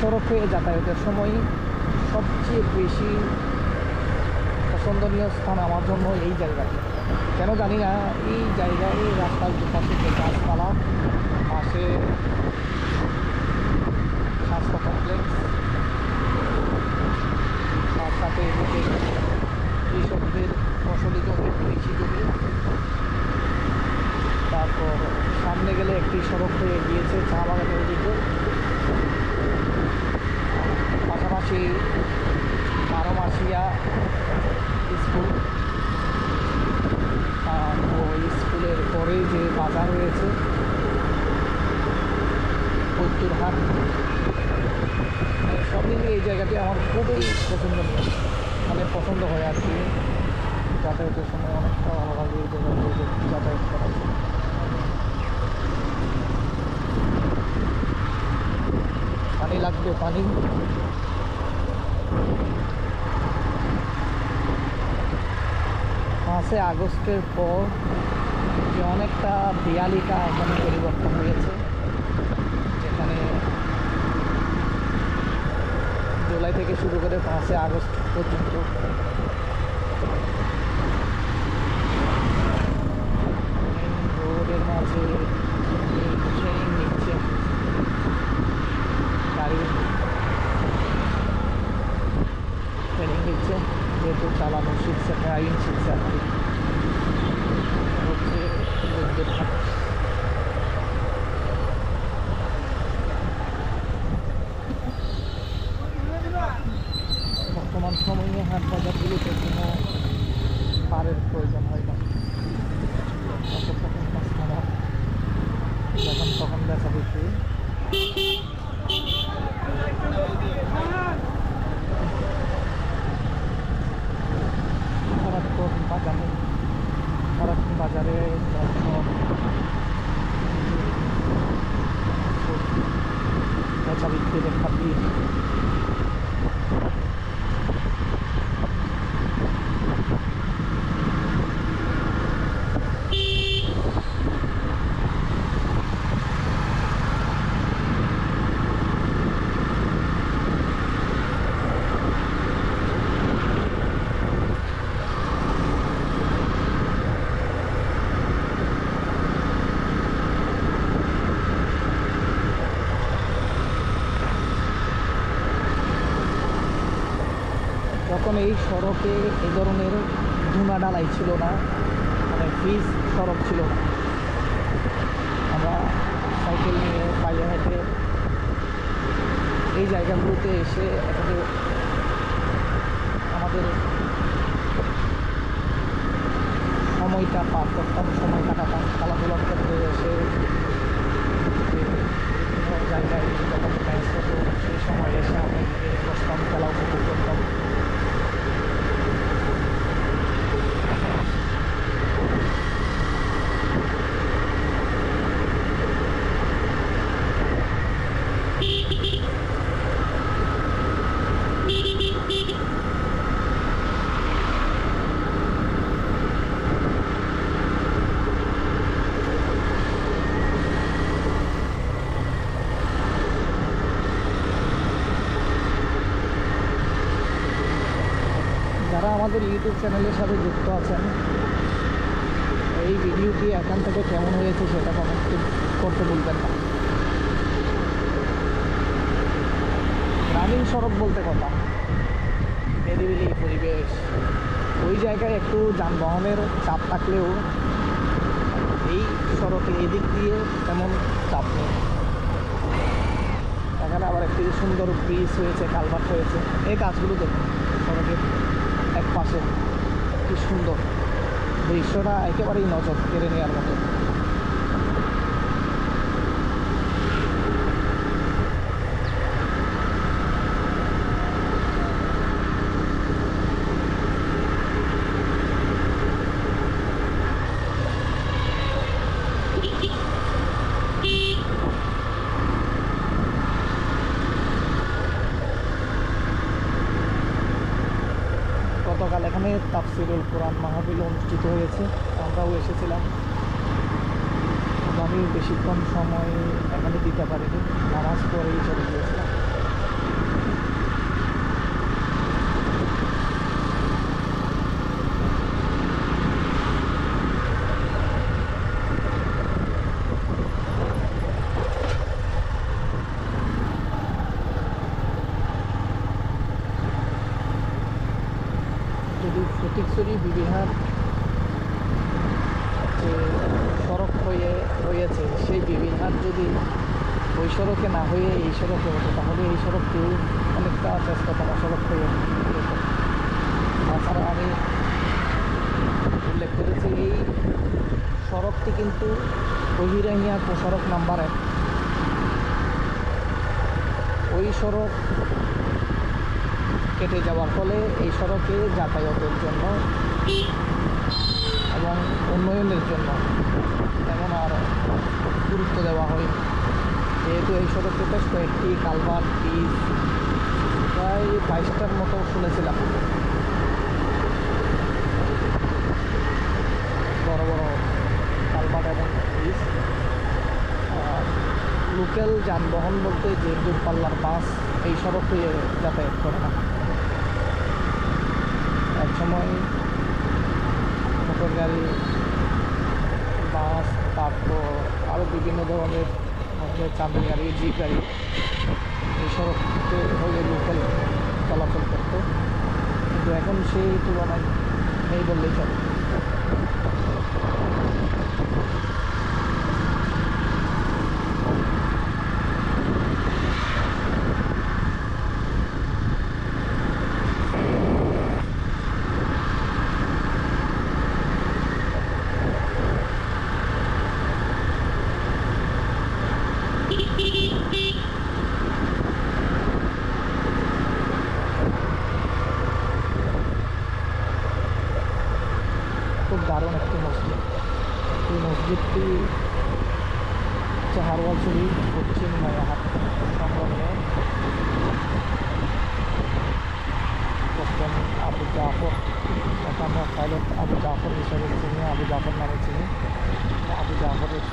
সড়ক যাতায়াতের সময় সবচেয়ে বেশি পছন্দনীয় স্থান আমার জন্য এই জায়গাটি। কেন জানি না, এই জায়গায় এই রাস্তার দুপাশে যে গাছপালা, পাশে স্বাস্থ্য কমপ্লেক্স, তার সাথে এদিকে কৃষকদের ফসলি জমি কৃষি জমি তারপর সামনে গেলে একটি সড়ক হয়ে গিয়েছে চা বাগানের দিকে। পাশাপাশি বারোমাসিয়া স্কুল। ওই স্কুলের পরেই যে বাজার রয়েছে মানে সব মিলিয়ে এই জায়গাটি আমার খুবই পছন্দ। মানে পছন্দ হয় আর কি। যাতায়াতের সময় অনেকটা ভালো লাগে এই জায়গাতে যাতায়াত করার পানি লাগবে, পানি। পাঁচে আগস্টের পর যে অনেকটা দেয়ালিকা এখানে পরিবর্তন হয়েছে, যেখানে জুলাই থেকে শুরু করে পাঁচে আগস্ট পর্যন্ত। রোডের মাঝে নিচ্ছে। গাড়ি ট্রেনিং দিচ্ছে যেহেতু চালানো শিখছে ড্রাইভিং শিখছে আর কি বর্তমান সময়ে হাট বাজারগুলোতে কোনো পারের প্রয়োজন হয় Thank তখন এই সড়কে এ ধরনের ধুনা ডালাই ছিল না। মানে ফ্রিজ সড়ক ছিল না। আমরা সাইকেল নিয়ে পায়ে হেঁটে এই জায়গাগুলোতে এসে এখানে আমাদের সময়টা পার করতাম সময় কাটাতাম খেলাধুলা করতে এসে যে বিভিন্ন জায়গায় যখন ম্যাচ হতো সেই সময় এসে আমি গিয়ে বসতাম খেলা উপভোগ করতাম যারা আমাদের ইউটিউব চ্যানেলের সাথে যুক্ত আছেন। এই ভিডিওটি এখান থেকে কেমন হয়েছে সেটা কমেন্ট করতে বলবেন না। গ্রামীণ সড়ক বলতে কথা। নিরিবিলি পরিবেশ। ওই জায়গায় একটু যানবাহনের চাপ থাকলেও এই সড়কে এদিক দিয়ে তেমন চাপ নেই। এখানে আবার একটি সুন্দর ব্রিজ হয়েছে কালভার্ট হয়েছে। এই কাজগুলো দেখুন, সড়কের। এক পাশে। কি সুন্দর। দৃশ্যটা একেবারেই নজর কেড়ে নেওয়ার মতো গতকাল এখানে তাফসিরুল কোরআন মাহাবিল অনুষ্ঠিত হয়েছে। আমরাও এসেছিলাম। আমি বেশিক্ষণ সময় এখানে দিতে পারিনি। নামাজ পরেই চলে গিয়েছিলাম। চৌধুরী বিবিহার যে সড়ক হয়ে রয়েছে সেই বিবিহার যদি ওই সড়কে না হয়ে এই সড়কে হতো, তাহলে এই সড়কটি অনেকটা ব্যস্ততম সড়ক হয়ে তাছাড়া আমি উল্লেখ করেছি, এই সড়কটি কিন্তু বহিরাহিয়া সড়ক নাম্বার এক। ওই সড়ক কেটে যাওয়ার ফলে এই সড়কে যাতায়াতের জন্য এবং উন্নয়নের জন্য তেমন আর গুরুত্ব দেওয়া হয় যেহেতু এই সড়কে বেশ কয়েকটি কালভার ব্রিজ প্রায় বাইশটার মতো শুনেছিলাম। বড় বড় কালভার এবং ব্রিজ। লোকাল যানবাহন বলতে যে দূরপাল্লার বাস এই সড়ক যাতায়াত করে না। এক সময় মোটর গাড়ি বাস, তারপর আরও বিভিন্ন ধরনের আমাদের চাঁদের গাড়ি জি গাড়ি এই সড়কতে হয়ে লোকাল চলাচল করতো। কিন্তু এখন সেই তুলনায় নেই বললেই চলে। শরীফ পশ্চিম মায়াহাট সংলগ্ন আবু জাফর আমরা পাইলট আবু জাফর হিসাবে চিনি আবু জাফর নামে চিনি আবু জাফরের